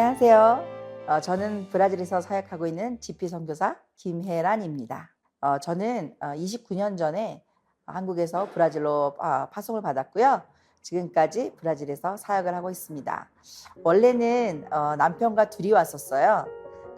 안녕하세요. 어, 저는 브라질에서 사역하고 있는 GP 선교사 김혜란입니다. 어, 저는 어, 29년 전에 한국에서 브라질로 아, 파송을 받았고요. 지금까지 브라질에서 사역을 하고 있습니다. 원래는 어, 남편과 둘이 왔었어요.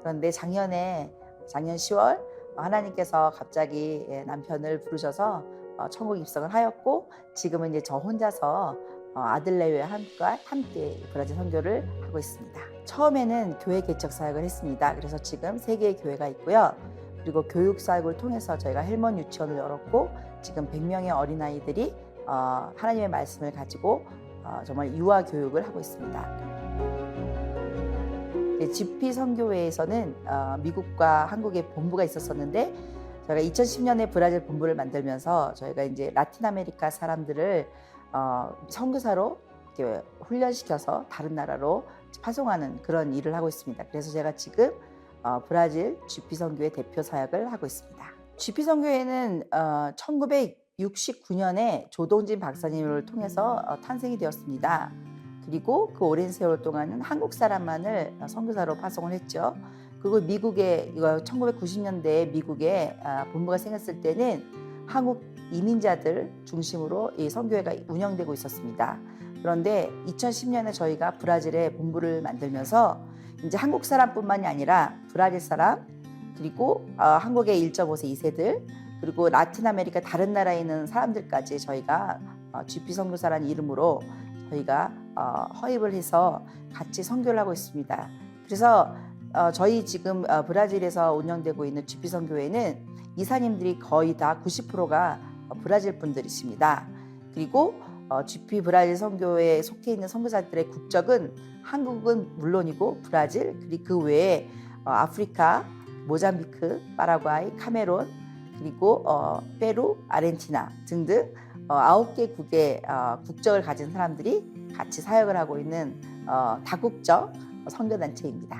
그런데 작년에 작년 10월 하나님께서 갑자기 예, 남편을 부르셔서 어, 천국 입성을 하였고 지금은 이제 저 혼자서 어, 아들레와 함께, 함께 브라질 선교를 하고 있습니다. 처음에는 교회 개척 사역을 했습니다. 그래서 지금 세 개의 교회가 있고요. 그리고 교육 사역을 통해서 저희가 헬먼 유치원을 열었고 지금 100명의 어린아이들이 어, 하나님의 말씀을 가지고 어, 정말 유아 교육을 하고 있습니다. GP 선교회에서는 어, 미국과 한국의 본부가 있었었는데 저희가 2010년에 브라질 본부를 만들면서 저희가 이제 라틴 아메리카 사람들을 어, 선교사로 훈련시켜서 다른 나라로 파송하는 그런 일을 하고 있습니다. 그래서 제가 지금 어, 브라질 GP 선교회 대표 사역을 하고 있습니다. GP 선교회는 어, 1969년에 조동진 박사님을 통해서 어, 탄생이 되었습니다. 그리고 그 오랜 세월 동안은 한국 사람만을 선교사로 파송을 했죠. 그리고 미국에 이거 1990년대에 미국에 아, 본부가 생겼을 때는 한국 이민자들 중심으로 이 선교회가 운영되고 있었습니다. 그런데 2010년에 저희가 브라질에 본부를 만들면서 이제 한국 사람뿐만이 아니라 브라질 사람 그리고 어, 한국의 1.5세 2세들 그리고 라틴 아메리카 다른 나라에 있는 사람들까지 저희가 어, GP 선교사라는 이름으로 저희가 어, 허입을 해서 같이 선교를 하고 있습니다. 그래서 어, 저희 지금 어, 브라질에서 운영되고 있는 GP 선교회는 이사님들이 거의 다 90%가 브라질 분들이십니다. 그리고 어, GP 브라질 선교회에 속해 있는 선교사들의 국적은 한국은 물론이고 브라질 그리고 그 외에 어, 아프리카, 모잠비크, 파라과이, 카메론 그리고 어, 페루, 아르헨티나 등등 어, 아홉 개국의 어, 국적을 가진 사람들이 같이 사역을 하고 있는 어, 다국적 선교 단체입니다.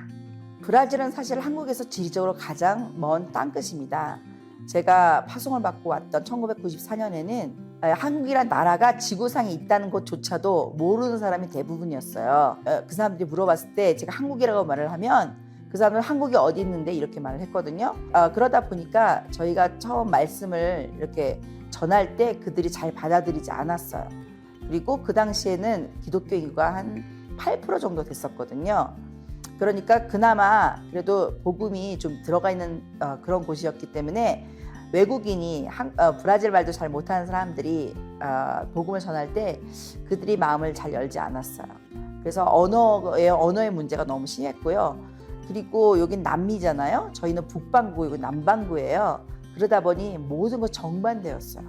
브라질은 사실 한국에서 지리적으로 가장 먼 땅끝입니다. 제가 파송을 받고 왔던 1994년에는 한국이란 나라가 지구상에 있다는 것조차도 모르는 사람이 대부분이었어요. 어, 그 사람들이 물어봤을 때 제가 한국이라고 말을 하면 그 사람은 한국이 어디 있는데 이렇게 말을 했거든요. 어, 그러다 보니까 저희가 처음 말씀을 이렇게 전할 때 그들이 잘 받아들이지 않았어요. 그리고 그 당시에는 기독교 인구가 한 8% 정도 됐었거든요. 그러니까 그나마 그래도 복음이 좀 들어가 있는 어, 그런 곳이었기 때문에 외국인이 한, 어, 브라질 말도 잘 못하는 사람들이 어, 복음을 전할 때 그들이 마음을 잘 열지 않았어요. 그래서 언어의 언어의 문제가 너무 심했고요. 그리고 여긴 남미잖아요. 저희는 북반구이고 남반구예요. 그러다 보니 모든 것 정반대였어요.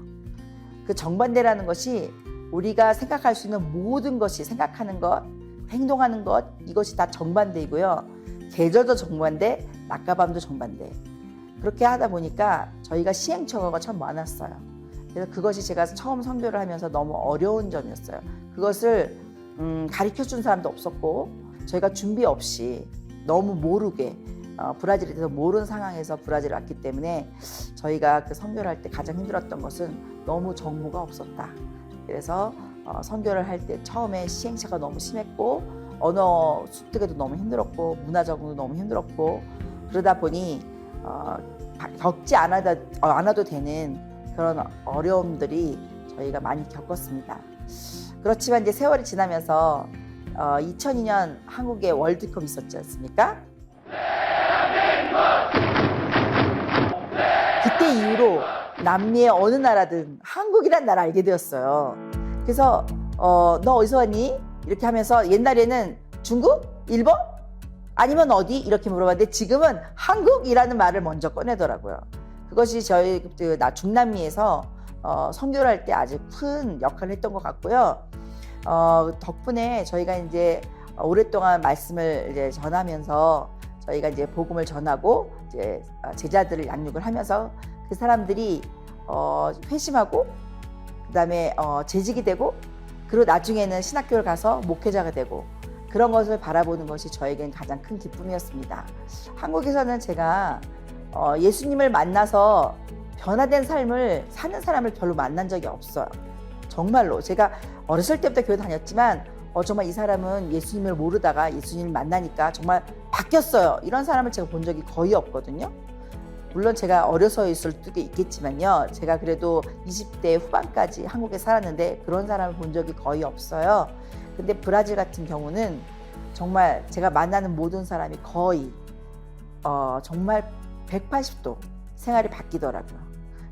그 정반대라는 것이 우리가 생각할 수 있는 모든 것이 생각하는 것, 행동하는 것 이것이 다 정반대이고요. 계절도 정반대, 낮과 밤도 정반대. 그렇게 하다 보니까 저희가 시행착오가 참 많았어요. 그래서 그것이 제가 처음 선교를 하면서 너무 어려운 점이었어요. 그것을 음, 가르쳐 준 사람도 없었고 저희가 준비 없이 너무 모르게 어, 브라질에 대해서 모르는 상황에서 브라질을 왔기 때문에 저희가 그 선교를 할 때 가장 힘들었던 것은 너무 정보가 없었다. 그래서 어, 선교를 할 때 처음에 시행착오가 너무 심했고 언어 습득에도 너무 힘들었고 문화 적응도 너무 힘들었고 그러다 보니 어, 겪지 않아도, 어, 않아도 되는 그런 어려움들이 저희가 많이 겪었습니다. 그렇지만 이제 세월이 지나면서 어, 2002년 한국에 월드컵 있었지 않습니까? 그때 이후로 남미의 어느 나라든 한국이란 나라 알게 되었어요. 그래서 어, 너 어디서 왔니? 이렇게 하면서 옛날에는 중국? 일본? 아니면 어디? 이렇게 물어봤는데 지금은 한국이라는 말을 먼저 꺼내더라고요. 그것이 저희 그나 중남미에서 어, 선교를 할 때 아주 큰 역할을 했던 것 같고요. 어, 덕분에 저희가 이제 오랫동안 말씀을 이제 전하면서 저희가 이제 복음을 전하고 이제 제자들을 양육을 하면서 그 사람들이 어, 회심하고 그다음에 어, 재직이 되고 그리고 나중에는 신학교를 가서 목회자가 되고 그런 것을 바라보는 것이 저에겐 가장 큰 기쁨이었습니다. 한국에서는 제가 어, 예수님을 만나서 변화된 삶을 사는 사람을 별로 만난 적이 없어요. 정말로 제가 어렸을 때부터 교회 다녔지만 어, 정말 이 사람은 예수님을 모르다가 예수님을 만나니까 정말 바뀌었어요. 이런 사람을 제가 본 적이 거의 없거든요. 물론 제가 어려서일 수도 있겠지만요. 제가 그래도 20대 후반까지 한국에 살았는데 그런 사람을 본 적이 거의 없어요. 근데 브라질 같은 경우는 정말 제가 만나는 모든 사람이 거의 어, 정말 180도 생활이 바뀌더라고요.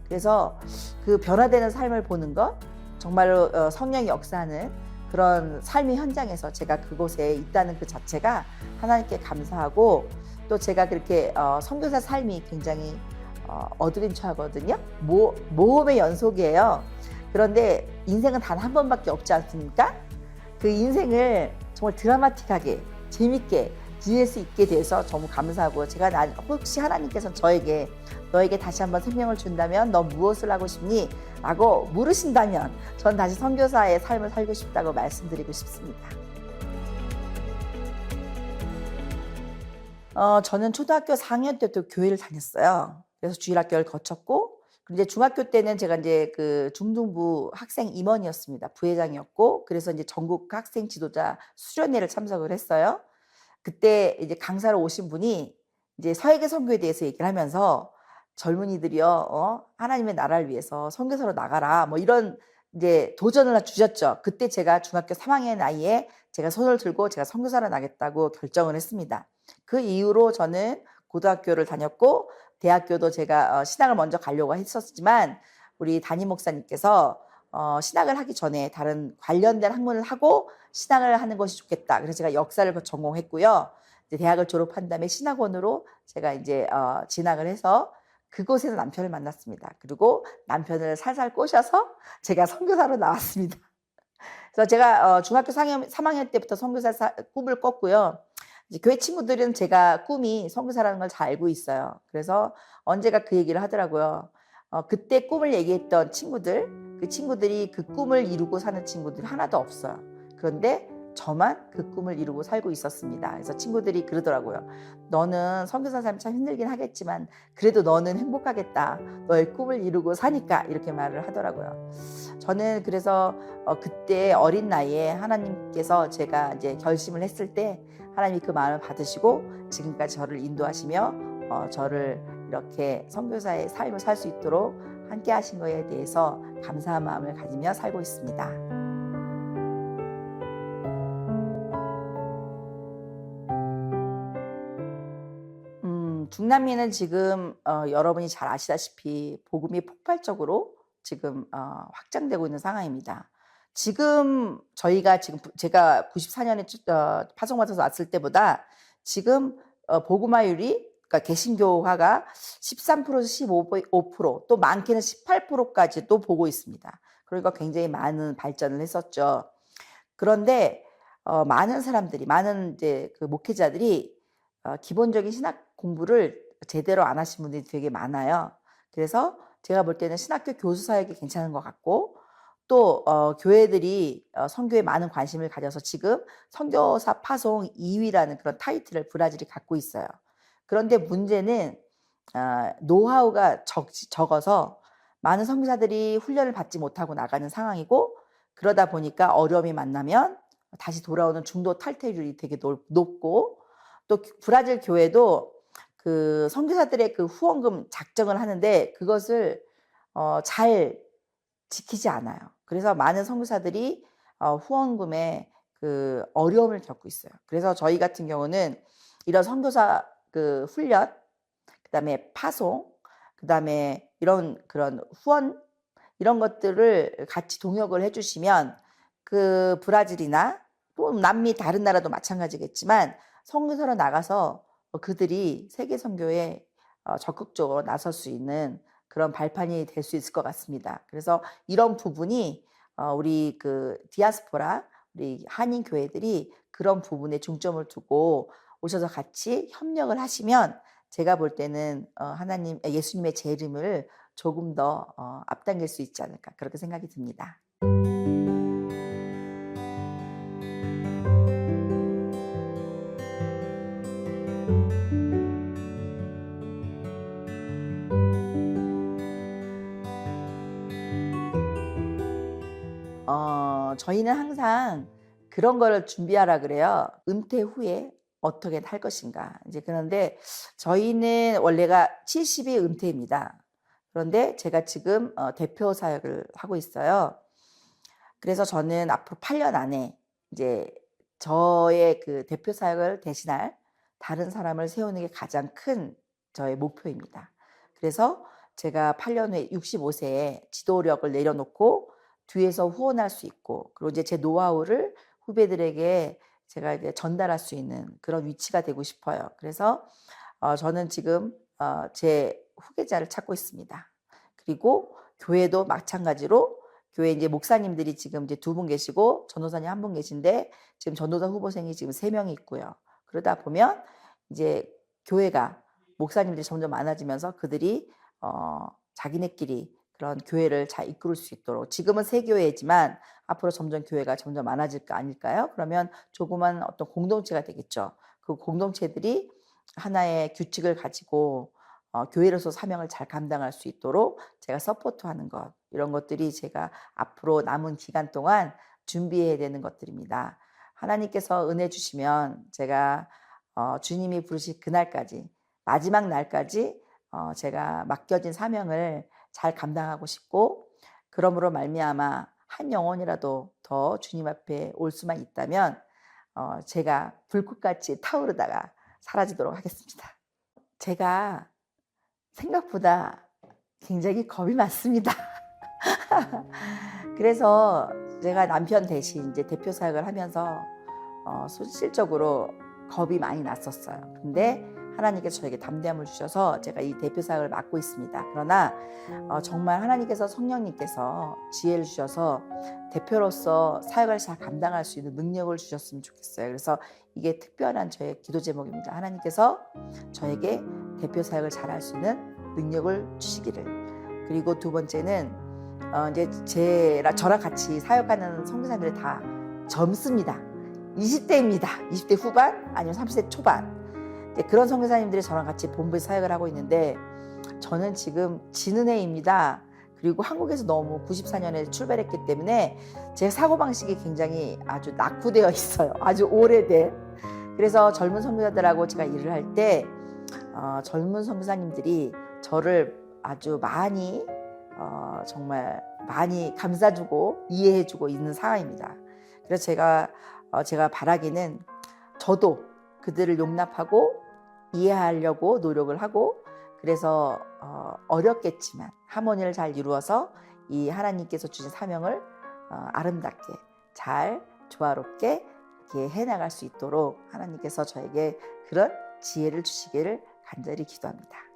그래서 그 변화되는 삶을 보는 것, 정말로 어, 성령이 역사하는 그런 삶의 현장에서 제가 그곳에 있다는 그 자체가 하나님께 감사하고 또 제가 그렇게 어, 선교사 삶이 굉장히 어, 어드벤처하거든요. 모, 모험의 연속이에요. 그런데 인생은 단 한 번밖에 없지 않습니까? 그 인생을 정말 드라마틱하게 재밌게 지낼 수 있게 돼서 너무 감사하고 제가 나, 혹시 하나님께서 저에게 너에게 다시 한번 생명을 준다면 너 무엇을 하고 싶니? 라고 물으신다면 전 다시 선교사의 삶을 살고 싶다고 말씀드리고 싶습니다. 어, 저는 초등학교 4학년 때부터 교회를 다녔어요. 그래서 주일학교를 거쳤고, 근데 중학교 때는 제가 이제 그 중등부 학생 임원이었습니다. 부회장이었고, 그래서 이제 전국 학생 지도자 수련회를 참석을 했어요. 그때 이제 강사로 오신 분이 이제 서해계 선교에 대해서 얘기를 하면서 젊은이들이요, 어, 하나님의 나라를 위해서 선교사로 나가라, 뭐 이런 이제 도전을 주셨죠. 그때 제가 중학교 3학년 나이에 제가 손을 들고 제가 선교사로 나겠다고 결정을 했습니다. 그 이후로 저는 고등학교를 다녔고 대학교도 제가 어, 신학을 먼저 가려고 했었지만 우리 담임 목사님께서 어, 신학을 하기 전에 다른 관련된 학문을 하고 신학을 하는 것이 좋겠다. 그래서 제가 역사를 전공했고요. 이제 대학을 졸업한 다음에 신학원으로 제가 이제 어, 진학을 해서 그곳에서 남편을 만났습니다. 그리고 남편을 살살 꼬셔서 제가 선교사로 나왔습니다. 그래서 제가 어, 중학교 3학년, 3학년 때부터 선교사 사, 꿈을 꿨고요. 이제 교회 친구들은 제가 꿈이 선교사라는 걸 잘 알고 있어요. 그래서 언제가 그 얘기를 하더라고요. 어, 그때 꿈을 얘기했던 친구들, 그 친구들이 그 꿈을 이루고 사는 친구들이 하나도 없어요. 그런데 저만 그 꿈을 이루고 살고 있었습니다. 그래서 친구들이 그러더라고요. 너는 선교사 삶이 참 힘들긴 하겠지만 그래도 너는 행복하겠다. 너의 꿈을 이루고 사니까 이렇게 말을 하더라고요. 저는 그래서 어, 그때 어린 나이에 하나님께서 제가 이제 결심을 했을 때 하나님이 그 마음을 받으시고 지금까지 저를 인도하시며 어, 저를 이렇게 선교사의 삶을 살 수 있도록 함께 하신 것에 대해서 감사한 마음을 가지며 살고 있습니다. 음, 중남미는 지금 어, 여러분이 잘 아시다시피 복음이 폭발적으로 지금 어, 확장되고 있는 상황입니다. 지금 저희가 지금 제가 94년에 어, 파송받아서 왔을 때보다 지금 어, 복음화율이 그러니까 개신교화가 13%에서 15%또 많게는 18%까지도 보고 있습니다. 그러니까 굉장히 많은 발전을 했었죠. 그런데 어, 많은 사람들이 많은 이제 그 목회자들이 어, 기본적인 신학 공부를 제대로 안 하신 분들이 되게 많아요. 그래서 제가 볼 때는 신학교 교수 사역이 괜찮은 것 같고 또 어, 교회들이 어, 선교에 많은 관심을 가져서 지금 선교사 파송 2위라는 그런 타이틀을 브라질이 갖고 있어요. 그런데 문제는 어, 노하우가 적, 적어서 많은 선교사들이 훈련을 받지 못하고 나가는 상황이고 그러다 보니까 어려움이 만나면 다시 돌아오는 중도 탈퇴율이 되게 높고 또 브라질 교회도 그 선교사들의 그 후원금 작정을 하는데 그것을 어, 잘 지키지 않아요. 그래서 많은 선교사들이 어, 후원금에 그 어려움을 겪고 있어요. 그래서 저희 같은 경우는 이런 선교사 그 훈련, 그다음에 파송, 그다음에 이런 그런 후원 이런 것들을 같이 동역을 해주시면 그 브라질이나 또 남미 다른 나라도 마찬가지겠지만 선교사로 나가서 그들이 세계 선교에 어, 적극적으로 나설 수 있는 그런 발판이 될 수 있을 것 같습니다. 그래서 이런 부분이 어, 우리 그 디아스포라 우리 한인 교회들이 그런 부분에 중점을 두고 오셔서 같이 협력을 하시면 제가 볼 때는 어, 하나님 예수님의 재림을 조금 더 앞당길 수 있지 않을까 그렇게 생각이 듭니다. 저희는 항상 그런 걸 준비하라 그래요. 은퇴 후에 어떻게 할 것인가. 이제 그런데 저희는 원래가 70이 은퇴입니다. 그런데 제가 지금 어, 대표 사역을 하고 있어요. 그래서 저는 앞으로 8년 안에 이제 저의 그 대표 사역을 대신할 다른 사람을 세우는 게 가장 큰 저의 목표입니다. 그래서 제가 8년 후에 65세에 지도력을 내려놓고 뒤에서 후원할 수 있고 그리고 이제 제 노하우를 후배들에게 제가 이제 전달할 수 있는 그런 위치가 되고 싶어요. 그래서 어, 저는 지금 어, 제 후계자를 찾고 있습니다. 그리고 교회도 마찬가지로 교회 이제 목사님들이 지금 이제 두 분 계시고 전도사님 한 분 계신데 지금 전도사 후보생이 지금 세 명이 있고요. 그러다 보면 이제 교회가 목사님들이 점점 많아지면서 그들이 어, 자기네끼리 그런 교회를 잘 이끌 수 있도록 지금은 세 교회지만 앞으로 점점 교회가 점점 많아질 거 아닐까요? 그러면 조그만 어떤 공동체가 되겠죠. 그 공동체들이 하나의 규칙을 가지고 어, 교회로서 사명을 잘 감당할 수 있도록 제가 서포트하는 것 이런 것들이 제가 앞으로 남은 기간 동안 준비해야 되는 것들입니다. 하나님께서 은혜 주시면 제가 어, 주님이 부르실 그날까지 마지막 날까지 어, 제가 맡겨진 사명을 잘 감당하고 싶고 그러므로 말미암아 한 영혼이라도 더 주님 앞에 올 수만 있다면 어, 제가 불꽃같이 타오르다가 사라지도록 하겠습니다. 제가 생각보다 굉장히 겁이 많습니다. 그래서 제가 남편 대신 이제 대표 사역을 하면서 어, 실질적으로 겁이 많이 났었어요. 근데 하나님께서 저에게 담대함을 주셔서 제가 이 대표 사역을 맡고 있습니다. 그러나 어, 정말 하나님께서 성령님께서 지혜를 주셔서 대표로서 사역을 잘 감당할 수 있는 능력을 주셨으면 좋겠어요. 그래서 이게 특별한 저의 기도 제목입니다. 하나님께서 저에게 대표 사역을 잘 할 수 있는 능력을 주시기를. 그리고 두 번째는 어, 이제 제랑 저랑 같이 사역하는 선교사들이 다 젊습니다. 20대입니다. 20대 후반 아니면 30대 초반. 이제 그런 선교사님들이 저랑 같이 본부에 사역을 하고 있는데 저는 지금 지는 해입니다. 그리고 한국에서 너무 94년에 출발했기 때문에 제 사고방식이 굉장히 아주 낙후되어 있어요. 아주 오래된. 그래서 젊은 선교사들하고 제가 일을 할때 어, 젊은 선교사님들이 저를 아주 많이 어, 정말 많이 감싸주고 이해해주고 있는 상황입니다. 그래서 제가 어, 제가 바라기는 저도 그들을 용납하고 이해하려고 노력을 하고 그래서 어, 어렵겠지만 하모니를 잘 이루어서 이 하나님께서 주신 사명을 어, 아름답게 잘 조화롭게 이렇게 해나갈 수 있도록 하나님께서 저에게 그런 지혜를 주시기를 간절히 기도합니다.